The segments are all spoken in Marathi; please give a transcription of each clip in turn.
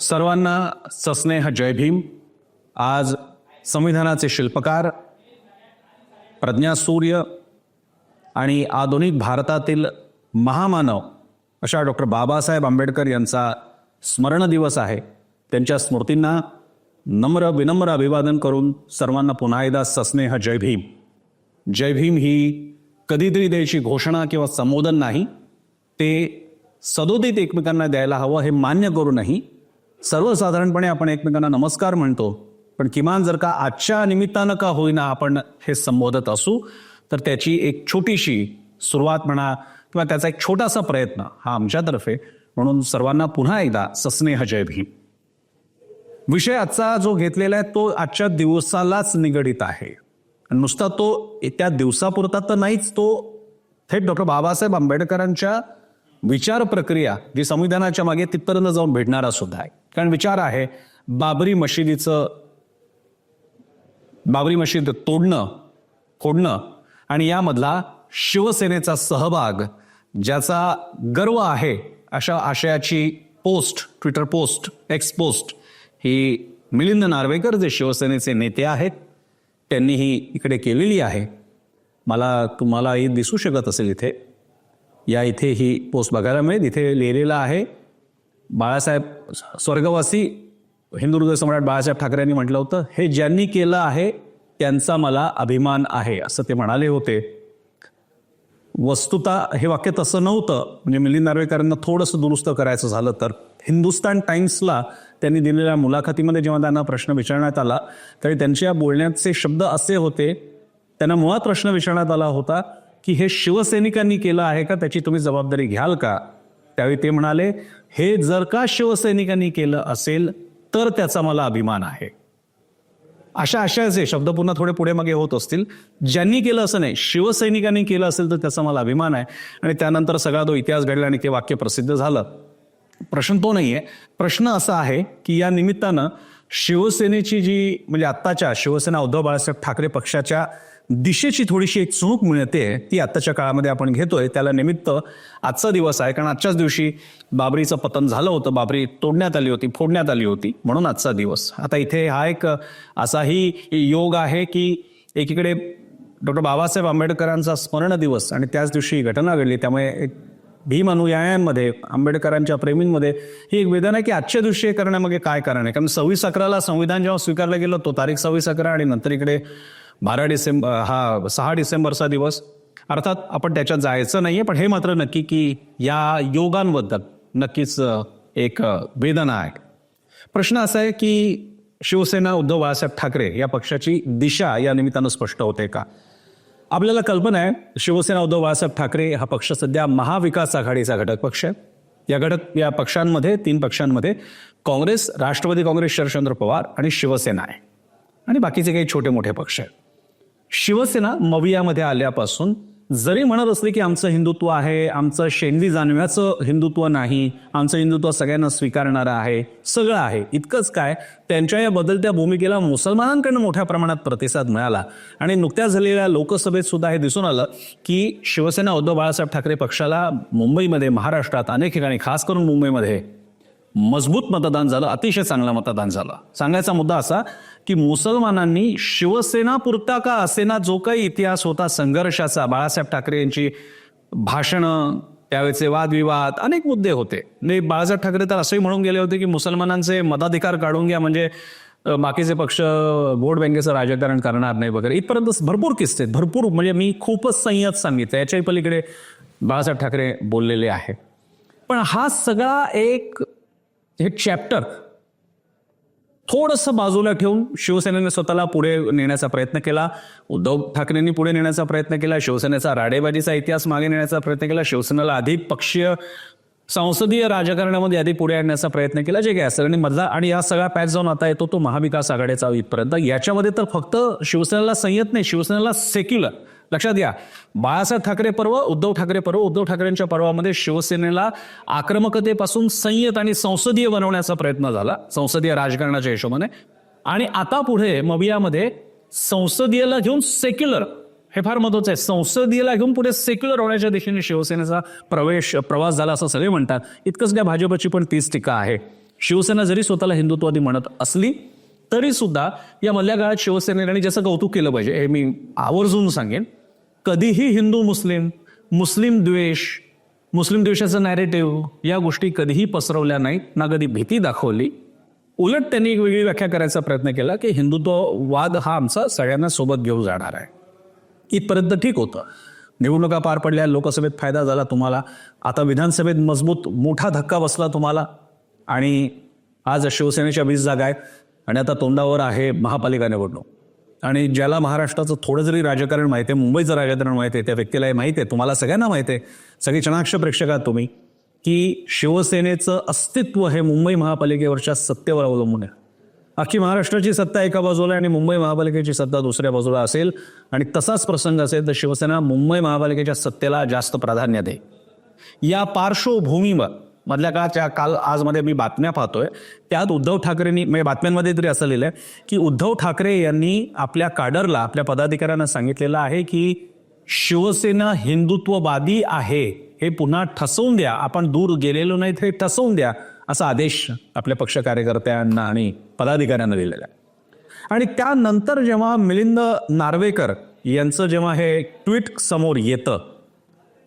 सर्वांना सस्नेह जय भीम. आज संविधानाचे शिल्पकार प्रज्ञासूर्य आणि आधुनिक भारतातील महामानव अशा डॉक्टर बाबासाहेब आंबेडकर यांचा स्मरण दिवस आहे. त्यांच्या स्मृतींना नम्र विनम्र अभिवादन करून सर्वांना पुन्हा एकदा सस्नेह जय भीम. जय भीम ही कधीतरी द्यायची घोषणा किंवा संबोधन नाही. ते सदोदित एकमेकांना द्यायला हवं हे मान्य करूनही सर्वसाधारणपणे आपण एकमेकांना नमस्कार म्हणतो पण किमान जर का आजच्या निमित्तानं का होईना आपण हे संबोधत असू तर त्याची एक छोटीशी सुरुवात म्हणा किंवा त्याचा एक छोटासा प्रयत्न हा आमच्यातर्फे म्हणून सर्वांना पुन्हा एकदा सस्नेह जय भीम. विषय आजचा जो घेतलेला आहे तो आजच्या दिवसालाच निगडित आहे. आणि नुसता तो त्या दिवसापुरता तर नाहीच तो थेट डॉक्टर बाबासाहेब आंबेडकरांच्या विचार प्रक्रिया जी संविधानाच्या मागे तिथपर्यंत जाऊन भेटणारा सुद्धा आहे. कारण विचार आहे बाबरी मशिदीचं बाबरी मशीद तोडणं फोडणं आणि यामधला शिवसेनेचा सहभाग ज्याचा गर्व आहे अशा आशयाची post Twitter post X post ही मिलिंद नार्वेकर जे शिवसेनेचे नेते आहेत त्यांनी ही इकडे केलेली आहे. मला तुम्हाला ही दिसू शकत असेल इथे. या इथे ही पोस्ट बघायला मिळेल. इथे लिहिलेलं आहे बाळासाहेब स्वर्गवासी हिंदुदुर्ग सम्राट बाळासाहेब ठाकरे यांनी म्हटलं होतं हे ज्यांनी केलं आहे त्यांचा मला अभिमान आहे असं ते म्हणाले होते. वस्तुता हे वाक्य तसं नव्हतं. म्हणजे मिलिंद नार्वेकरांना थोडंसं दुरुस्त करायचं झालं तर. हिंदुस्तान टाइम्सला त्यांनी दिलेल्या मुलाखतीमध्ये जेव्हा त्यांना प्रश्न विचारण्यात आला त्यावेळी त्यांच्या बोलण्याचे शब्द असे होते त्यांना मुळात प्रश्न विचारण्यात आला होता की हे शिवसैनिकांनी केलं आहे का? त्याची तुम्ही जबाबदारी घ्याल का? त्यावेळी ते म्हणाले हे जर का शिवसैनिकांनी केलं असेल तर त्याचा मला अभिमान आहे. अशा आशयाचे शब्द पुन्हा थोडे पुढे मागे होत असतील. ज्यांनी केलं असं नाही शिवसैनिकांनी केलं असेल तर त्याचा मला अभिमान आहे. आणि त्यानंतर सगळा तो इतिहास घडला आणि ते वाक्य प्रसिद्ध झालं. प्रश्न तो नाही आहे प्रश्न असा आहे की या निमित्तानं शिवसेनेची जी म्हणजे आत्ताच्या शिवसेना उद्धव बाळासाहेब ठाकरे पक्षाच्या दिशेची थोडीशी एक चूक मिळते ती आत्ताच्या काळामध्ये आपण घेतोय. त्याला निमित्त आजचा दिवस आहे. कारण आजच्याच दिवशी बाबरीचं पतन झालं होतं. बाबरी तोडण्यात आली होती फोडण्यात आली होती. म्हणून आजचा दिवस. आता इथे हा एक असाही योग आहे की एकीकडे डॉक्टर बाबासाहेब आंबेडकरांचा स्मरण दिवस आणि त्याच दिवशी ही घटना घडली. त्यामुळे एक भीम अनुयायांमध्ये आंबेडकरांच्या प्रेमींमध्ये ही एक वेदना आहे की आजच्या दिवशी करण्यामागे काय कारण आहे? कारण सव्वीस अकराला संविधान जेव्हा स्वीकारलं गेलं तो तारीख सव्वीस अकरा आणि नंतर इकडे बारा डिसेंबर हा सहा डिसेंबरचा दिवस. अर्थात आपण त्याच्यात जायचं नाहीये पण हे मात्र नक्की की या योगांबद्दल नक्कीच एक वेदना आहे. प्रश्न असा आहे की शिवसेना उद्धव बाळासाहेब ठाकरे या पक्षाची दिशा या निमित्तानं स्पष्ट होते का? आपल्याला कल्पना आहे शिवसेना उद्धव बाळासाहेब ठाकरे हा पक्ष सध्या महाविकास आघाडीचा घटक पक्ष आहे. या घटक या पक्षांमध्ये तीन पक्षांमध्ये काँग्रेस राष्ट्रवादी काँग्रेस शरदचंद्र पवार आणि शिवसेना आहे. आणि बाकीचे काही छोटे मोठे पक्ष आहेत. शिवसेना मवियामध्ये आल्यापासून जरी म्हणत असले की आमचं हिंदुत्व आहे आमचं शेणवी जाणव्याचं हिंदुत्व नाही आमचं हिंदुत्व सगळ्यांना स्वीकारणारं आहे सगळं आहे इतकंच काय त्यांच्या या बदलत्या भूमिकेला मुसलमानांकडनं मोठ्या प्रमाणात प्रतिसाद मिळाला. आणि नुकत्याच झालेल्या लोकसभेत सुद्धा हे दिसून आलं की शिवसेना उद्धव बाळासाहेब ठाकरे पक्षाला मुंबईमध्ये महाराष्ट्रात अनेक ठिकाणी खास करून मुंबईमध्ये मजबूत मतदान झालं अतिशय चांगलं मतदान झालं. सांगायचा मुद्दा असा की मुसलमानांनी शिवसेना पुरता का? असेना जो काही इतिहास होता संघर्षाचा बाळासाहेब ठाकरे यांची भाषणं त्यावेळेचे वादविवाद अनेक मुद्दे होते. नाही बाळासाहेब ठाकरे तर असंही म्हणून गेले होते की मुसलमानांचे मताधिकार काढून घ्या म्हणजे बाकीचे पक्ष वोट बँकेचं राजकारण करणार नाही वगैरे. इथपर्यंत भरपूर किस्से आहेत. भरपूर म्हणजे मी खूपच संयत सांगितलं. याच्याही पलीकडे बाळासाहेब ठाकरे बोललेले आहे पण हा सगळा एक हे चॅप्टर थोडंसं बाजूला ठेवून शिवसेनेने स्वतःला पुढे नेण्याचा प्रयत्न केला. उद्धव ठाकरेंनी पुढे नेण्याचा प्रयत्न केला. शिवसेनेचा राडेबाजीचा इतिहास मागे नेण्याचा प्रयत्न केला. शिवसेनेला अधिक पक्षीय संसदीय राजकारणामध्ये आधी पुढे आणण्याचा प्रयत्न केला. जे काय आणि मधला आणि या सगळा पॅच जाऊन आता येतो तो महाविकास आघाडीचा इथपर्यंत याच्यामध्ये तर फक्त शिवसेनेला संयत नाही. शिवसेनेला सेक्युलर. लक्षात घ्या. बाळासाहेब ठाकरे पर्व उद्धव ठाकरे पर्व उद्धव ठाकरेंच्या पर्वामध्ये शिवसेनेला आक्रमकतेपासून संयत आणि संसदीय बनवण्याचा प्रयत्न झाला संसदीय राजकारणाच्या हिशोबाने. आणि आता पुढे मवियामध्ये संसदीयला घेऊन सेक्युलर हे फार महत्वाचं आहे. संसदीयला घेऊन पुढे सेक्युलर होण्याच्या दिशेने शिवसेनेचा प्रवेश प्रवास झाला असं सगळे म्हणतात. इतकंच काय भाजपची पण तीच टीका आहे. शिवसेना जरी स्वतःला हिंदुत्ववादी म्हणत असली तरी सुद्धा या मधल्या काळात शिवसेनेने जसं कौतुक केलं पाहिजे हे मी आवर्जून सांगेन. कधीही हिंदू मुस्लिम मुस्लिम द्वेष मुस्लिम द्वेषाचं नॅरेटिव्ह या गोष्टी कधीही पसरवल्या नाहीत. ना कधी भीती दाखवली. उलट त्यांनी एक वेगळी व्याख्या करायचा प्रयत्न केला की हिंदुत्ववाद हा आमचा सगळ्यांना सोबत घेऊन जाणार आहे. इथपर्यंत ठीक होतं. निवडणुका पार पडल्या लोकसभेत फायदा झाला तुम्हाला. आता विधानसभेत मजबूत मोठा धक्का बसला तुम्हाला. आणि आज शिवसेनेच्या वीस जागा आहेत. आणि आता तोंडावर आहे महापालिका निवडणूक. आणि ज्याला महाराष्ट्राचं थोडं जरी राजकारण माहिती आहे मुंबईचं राजकारण माहिती आहे त्या व्यक्तीला हे माहिती आहे तुम्हाला सगळ्यांना माहिती आहे. सगळी चणाक्ष प्रेक्षक आहात तुम्ही की शिवसेनेचं अस्तित्व हे मुंबई महापालिकेवरच्या सत्तेवर अवलंबून आहे. अख्खी महाराष्ट्राची सत्ता एका बाजूला आहे आणि मुंबई महापालिकेची सत्ता दुसऱ्या बाजूला असेल आणि तसाच प्रसंग असेल तर शिवसेना मुंबई महापालिकेच्या सत्तेला जास्त प्राधान्य दे या पार्श्वभूमीवर मधल्या काळाच्या काल आजमध्ये मी बातम्या पाहतोय. त्यात उद्धव ठाकरेंनी म्हणजे बातम्यांमध्ये तरी असं लिहिलं आहे की उद्धव ठाकरे यांनी आपल्या काडरला आपल्या पदाधिकाऱ्यांना सांगितलेलं आहे की शिवसेना हिंदुत्ववादी आहे हे पुन्हा ठसवून द्या आपण दूर गेलेलो नाही हे ठसवून द्या असा आदेश आपल्या पक्ष कार्यकर्त्यांना आणि पदाधिकाऱ्यांना दिलेला आहे. आणि त्यानंतर जेव्हा मिलिंद नार्वेकर यांचं जेव्हा हे ट्विट समोर येतं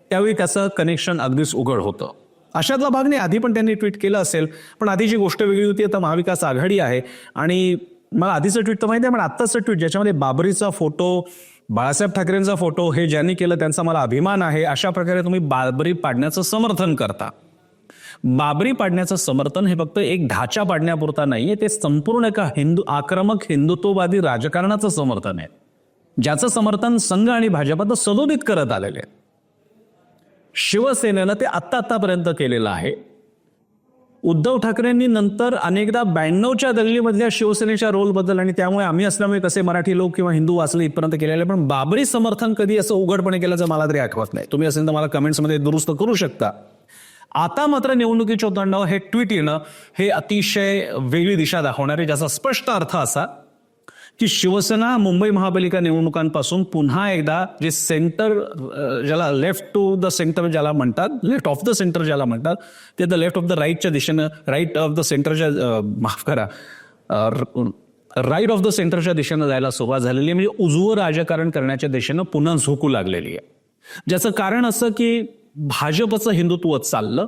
त्यावेळी त्याचं कनेक्शन अगदीच उघड होतं. अशातला भाग नाही. आधी पण त्यांनी ट्विट केलं असेल. पण आधीची गोष्ट वेगळी होती आता महाविकास आघाडी आहे. आणि मला आधीचं ट्विट तर माहिती आहे पण आत्ताचं ट्विट ज्याच्यामध्ये बाबरीचा फोटो बाळासाहेब ठाकरेंचा फोटो हे ज्यांनी केलं त्यांचा मला अभिमान आहे. अशा प्रकारे तुम्ही बाबरी पाडण्याचं समर्थन करता. बाबरी पाडण्याचं समर्थन हे फक्त एक ढाचा पाडण्यापुरता नाहीये. ते संपूर्ण एका हिंदू आक्रमक हिंदुत्ववादी राजकारणाचं समर्थन आहे. ज्याचं समर्थन संघ आणि भाजपा तर सदोदित करत आलेले आहेत. शिवसेनेनं ते आत्ता आत्तापर्यंत केलेलं आहे. उद्धव ठाकरेंनी नंतर अनेकदा ब्याण्णवच्या दंगलीमधल्या शिवसेनेच्या रोलबद्दल आणि त्यामुळे आम्ही असल्यामुळे कसे मराठी लोक किंवा हिंदू वाचले इथपर्यंत केलेले पण बाबरी समर्थन कधी असं उघडपणे केल्याचं मला तरी आठवत नाही. तुम्ही असेल तर मला कमेंट्समध्ये दुरुस्त करू शकता. आता मात्र निवडणुकीच्या तोंडावर हे ट्विट येणं हे अतिशय वेगळी दिशा दाखवणारे ज्याचा स्पष्ट अर्थ असा की शिवसेना मुंबई महापालिका निवडणुकांपासून पुन्हा एकदा जे सेंटर ज्याला लेफ्ट टू द सेंटर ज्याला म्हणतात लेफ्ट ऑफ द सेंटर ज्याला म्हणतात ते द लेफ्ट ऑफ द राईटच्या दिशेनं राईट ऑफ द सेंटरच्या माफ करा राईट ऑफ द सेंटरच्या दिशेनं जायला सुरुवात झालेली आहे. म्हणजे उजवं राजकारण करण्याच्या दिशेनं पुन्हा झोकू लागलेली आहे. ज्याचं कारण असं की भाजपचं हिंदुत्व चाललं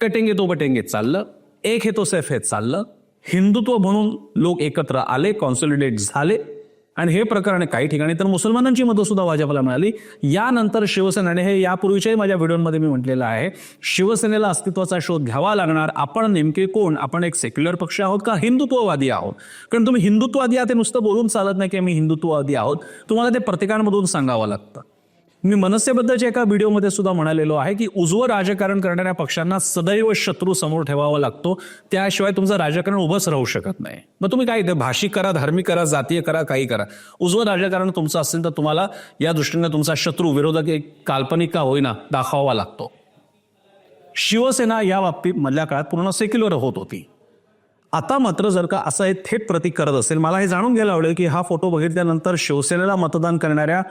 कटेंगे तो बटेंगे चाललं एक हे तो सेफ हे चाललं हिंदुत्व म्हणून लोक एकत्र आले कॉन्सॉलिडेट झाले. आणि हे प्रकरण काही ठिकाणी तर मुसलमानांची मतं सुद्धा भाजपला मिळाली. यानंतर शिवसेनेने हे यापूर्वीच्याही माझ्या व्हिडिओमध्ये मी म्हटलेलं आहे शिवसेनेला अस्तित्वाचा शोध घ्यावा लागणार. आपण नेमके कोण? आपण एक सेक्युलर पक्ष आहोत का हिंदुत्ववादी आहोत? कारण तुम्ही हिंदुत्ववादी आहात ते नुसतं बोलून चालत नाही की आम्ही हिंदुत्ववादी आहोत. तुम्हाला ते प्रत्येकांमधून सांगावं लागतं. मी मनसेबद्दलच्या एका व्हिडिओमध्ये सुद्धा म्हणालेलो आहे की उजवं राजकारण करणाऱ्या पक्षांना सदैव शत्रू समोर ठेवावा लागतो. त्याशिवाय तुमचं राजकारण उभंच राहू शकत नाही. मग तुम्ही काय ते भाषिक करा धार्मिक करा जातीय करा काही करा. उजवं राजकारण तुमचं असेल तर तुम्हाला या दृष्टीने तुमचा शत्रू विरोधक एक काल्पनिक का होईना दाखवावा लागतो. शिवसेना या बाबतीत मधल्या काळात पूर्ण सेक्युलर होत होती. आता मात्र जर का असं हे थेट प्रतीक करत असेल मला हे जाणून घ्यायला आवडेल की हा फोटो बघितल्यानंतर शिवसेनेला मतदान करणाऱ्या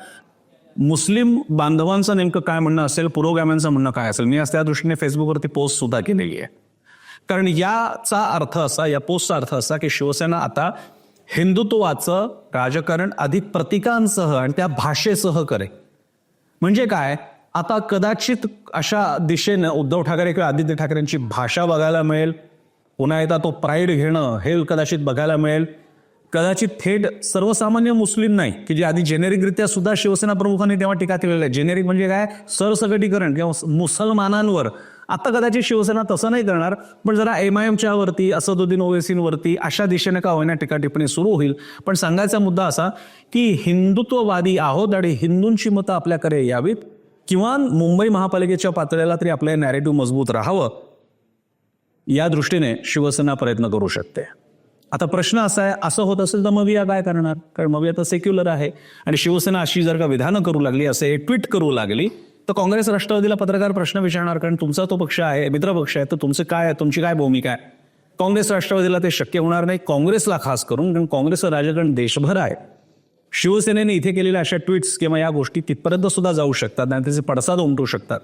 मुस्लिम बांधवांचं नेमकं काय म्हणणं असेल पुरोगाम्यांचं म्हणणं काय असेल? मी आज त्या दृष्टीने फेसबुकवरती पोस्ट सुद्धा केलेली आहे. कारण याचा अर्थ असा या पोस्टचा अर्थ असा की शिवसेना आता हिंदुत्वाचं राजकारण अधिक प्रतिकांसह आणि त्या भाषेसह करे म्हणजे काय? आता कदाचित अशा दिशेनं उद्धव ठाकरे किंवा आदित्य ठाकरेंची भाषा बघायला मिळेल. पुन्हा एकदा तो प्राईड घेणं हे कदाचित बघायला मिळेल. कदाचित थेट सर्वसामान्य मुस्लिम नाही की जे आधी जेनेरिकरित्या सुद्धा शिवसेना प्रमुखांनी तेव्हा टीका केलेली आहे. जेनेरिक म्हणजे काय? सरसकटीकरण किंवा मुसलमानांवर. आता कदाचित शिवसेना तसं नाही करणार पण जरा एम आय एमच्या वरती असदुद्दीन ओवेसींवरती अशा दिशेने का होईना टीका टिप्पणी सुरू होईल. पण सांगायचा मुद्दा असा की हिंदुत्ववादी आहोत आणि हिंदूंची मतं आपल्याकडे यावीत किंवा मुंबई महापालिकेच्या पातळीला तरी आपलं नॅरेटिव्ह मजबूत राहावं या दृष्टीने शिवसेना प्रयत्न करू शकते. आता प्रश्न असा आहे असं होत असेल तर मविया काय करणार? कारण मविया तर सेक्युलर आहे. आणि शिवसेना अशी जर का विधानं करू लागली असे ट्विट करू लागली तर काँग्रेस राष्ट्रवादीला पत्रकार प्रश्न विचारणार कारण तुमचा तो पक्ष आहे मित्र पक्ष आहे तर तुमचं काय आहे तुमची काय भूमिका आहे? काँग्रेस राष्ट्रवादीला ते शक्य होणार नाही काँग्रेसला खास करून कारण काँग्रेसचं राजकारण देशभर आहे. शिवसेनेने इथे केलेल्या अशा ट्विट्स किंवा या गोष्टी तिथपर्यंत सुद्धा जाऊ शकतात आणि त्याचे पडसाद उमटू शकतात.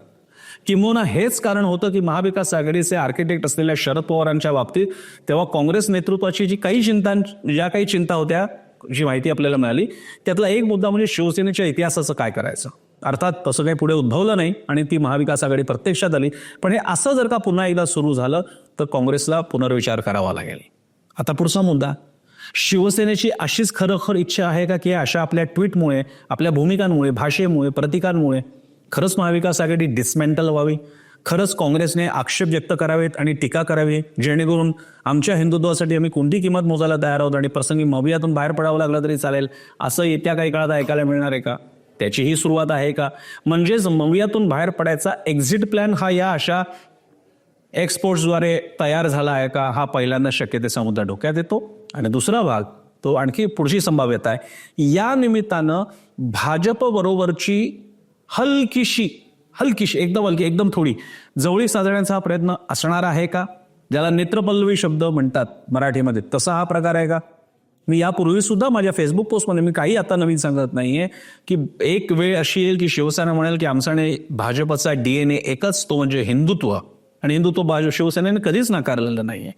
किंबहुना हेच कारण होतं की महाविकास आघाडीचे आर्किटेक्ट असलेल्या शरद पवारांच्या बाबतीत तेव्हा काँग्रेस नेतृत्वाची जी काही चिंता ज्या काही चिंता होत्या जी माहिती आपल्याला मिळाली त्यातला एक मुद्दा म्हणजे शिवसेनेच्या इतिहासाचं काय करायचं? अर्थात तसं काही पुढे उद्भवलं नाही आणि ती महाविकास आघाडी प्रत्यक्षात आली. पण हे असं जर का पुन्हा एकदा सुरू झालं तर काँग्रेसला पुनर्विचार करावा लागेल. आता पुढचा मुद्दा. शिवसेनेची अशीच खरोखर इच्छा आहे का की अशा आपल्या ट्विटमुळे आपल्या भूमिकांमुळे भाषेमुळे प्रतिकांमुळे खरंच महाविकास आघाडी डिसमेंटल व्हावी. खरंच काँग्रेसने आक्षेप व्यक्त करावेत आणि टीका करावी जेणेकरून आमच्या हिंदुत्वासाठी आम्ही कोणती किंमत मोजायला तयार आहोत आणि प्रसंगी मवियातून बाहेर पडावं लागलं तरी चालेल असं येत्या काही काळात ऐकायला मिळणार आहे का? त्याचीही सुरुवात आहे का? म्हणजेच मवियातून बाहेर पडायचा एक्झिट प्लॅन हा या अशा एक्सपोर्ट्सद्वारे तयार झाला आहे का? हा पहिल्यांदा शक्यतेचा मुद्दा डोक्यात येतो. आणि दुसरा भाग तो आणखी पुढची संभाव्यता आहे. या निमित्तानं भाजपबरोबरची हलकीशी हलकीशी एकदम हलकी एकदम थोडी. जवळी साजण्याचा हा प्रयत्न असणार आहे का? ज्याला नेत्रपल्लवी शब्द म्हणतात मराठीमध्ये. तसा हा प्रकार आहे का? मी यापूर्वी सुद्धा माझ्या फेसबुक पोस्टमध्ये मी काही आता नवीन सांगत नाहीये की एक वेळ अशी येईल की शिवसेना म्हणेल की आमचा आणि भाजपचा डीएनए एकच तो म्हणजे हिंदुत्व. आणि हिंदुत्व भाजप शिवसेनेने कधीच नाकारलेलं नाहीये.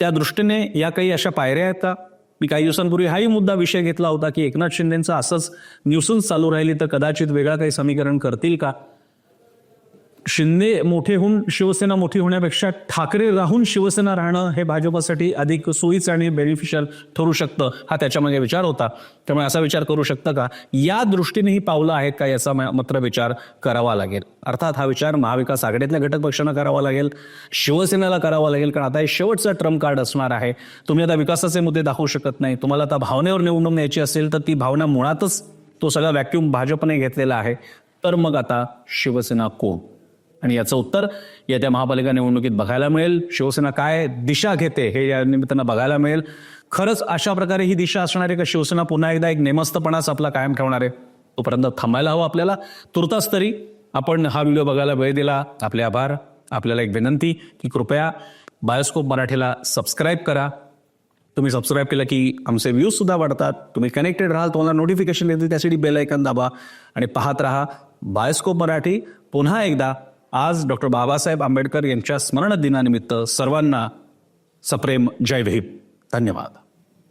त्या दृष्टीने या काही अशा पायऱ्या आहेत का? मी काही दिवसांपूर्वी हाही मुद्दा विषय घेतला होता की एकनाथ शिंदेचं असंच न्यूसन्स चालू राहिली तर कदाचित वेगळा काही समीकरण करतील का? शिंदे मोठे होऊन शिवसेना मोठी होण्यापेक्षा ठाकरे राहून शिवसेना राहणं हे भाजपासाठी अधिक सोयीचं आणि बेनिफिशियल ठरू शकतं हा त्याच्यामागे विचार होता. त्यामुळे असा विचार करू शकतं का? या दृष्टीने ही पावलं आहेत का याचा मात्र विचार करावा लागेल. अर्थात हा विचार महाविकास आघाडीतल्या घटक पक्षांना करावा लागेल शिवसेनेला करावा लागेल कारण आता हे शेवटचं ट्रम्प कार्ड असणार आहे. तुम्ही आता विकासाचे मुद्दे दाखवू शकत नाही. तुम्हाला आता भावनेवर निवडणूक न्यायची असेल तर ती भावना मुळातच तो सगळा व्हॅक्यूम भाजपने घेतलेला आहे. तर मग आता शिवसेना कोण? आणि याचं उत्तर येत्या महापालिका निवडणुकीत बघायला मिळेल. शिवसेना काय दिशा घेते हे या निमित्तानं बघायला मिळेल. खरंच अशा प्रकारे ही दिशा असणार आहे का? शिवसेना पुन्हा एकदा एक नेमस्तपणाच आपला कायम ठेवणार आहे. तोपर्यंत थांबायला हवं आपल्याला. तुर्तास तरी आपण हा व्हिडिओ बघायला वेळ दिला. आपले आभार. आपल्याला एक विनंती की कृपया बायोस्कोप मराठीला सबस्क्राईब करा. तुम्ही सबस्क्राईब केलं की आमचे व्ह्यूज सुद्धा वाढतात. तुम्ही कनेक्टेड राहाल तुम्हाला नोटिफिकेशन येते त्यासाठी बेल ऐकन दाबा आणि पाहत राहा बायोस्कोप मराठी. पुन्हा एकदा आज डॉक्टर बाबासाहेब आंबेडकर यांच्या स्मरण दिनानिमित्त सर्वांना सप्रेम जय भीम. धन्यवाद.